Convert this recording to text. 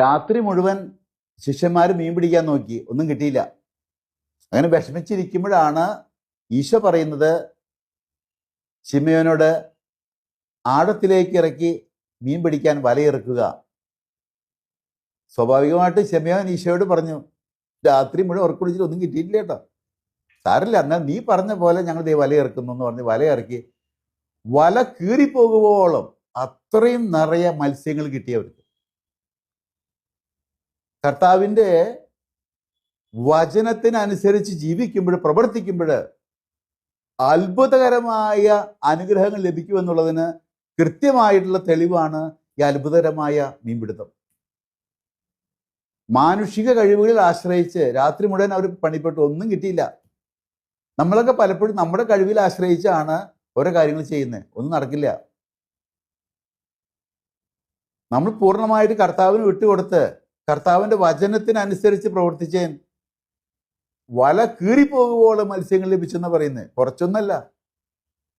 രാത്രി മുഴുവൻ ശിഷ്യന്മാർ മീൻ പിടിക്കാൻ നോക്കി. ഒന്നും കിട്ടിയില്ല. അങ്ങനെ വിഷമിച്ചിരിക്കുമ്പോഴാണ് ഈശോ പറയുന്നത് ശിമയോനോട് ആഴത്തിലേക്ക് ഇറക്കി മീൻ പിടിക്കാൻ വലയിറക്കുക. സ്വാഭാവികമായിട്ട് ശിമയോൻ ഈശോയോട് പറഞ്ഞു രാത്രി മുഴുവൻ ഉറക്കുളിച്ചിട്ട് ഒന്നും കിട്ടിയിട്ടില്ല കേട്ടോ. സാരില്ല എന്നാൽ നീ പറഞ്ഞ പോലെ ഞങ്ങൾ ദേ വലയിറക്കുന്നു എന്ന് പറഞ്ഞ് വലയിറക്കി. വല കീറിപ്പോകുവോളം അത്രയും നിറയെ മത്സ്യങ്ങൾ കിട്ടിയവർക്ക്. കർത്താവിന്റെ വചനത്തിനനുസരിച്ച് ജീവിക്കുമ്പോൾ പ്രവർത്തിക്കുമ്പോൾ അത്ഭുതകരമായ അനുഗ്രഹങ്ങൾ ലഭിക്കുമെന്നുള്ളതിന് കൃത്യമായിട്ടുള്ള തെളിവാണ് ഈ അത്ഭുതകരമായ മീൻപിടുത്തം. മാനുഷിക കഴിവുകളിൽ ആശ്രയിച്ച് രാത്രി മുഴുവൻ അവർ പണിപ്പെട്ടു ഒന്നും കിട്ടിയില്ല. നമ്മളൊക്കെ പലപ്പോഴും നമ്മുടെ കഴിവിൽ ആശ്രയിച്ചാണ് ഓരോ കാര്യങ്ങൾ ചെയ്യുന്നത് ഒന്നും നടക്കില്ല. നമ്മൾ പൂർണമായിട്ട് കർത്താവിന് വിട്ടുകൊടുത്ത് കർത്താവിന്റെ വചനത്തിനനുസരിച്ച് പ്രവർത്തിച്ചേൻ. വല കീറിപ്പോകുവോളം മത്സ്യങ്ങൾ ലഭിച്ചെന്ന് പറയുന്നത്. കുറച്ചൊന്നല്ല.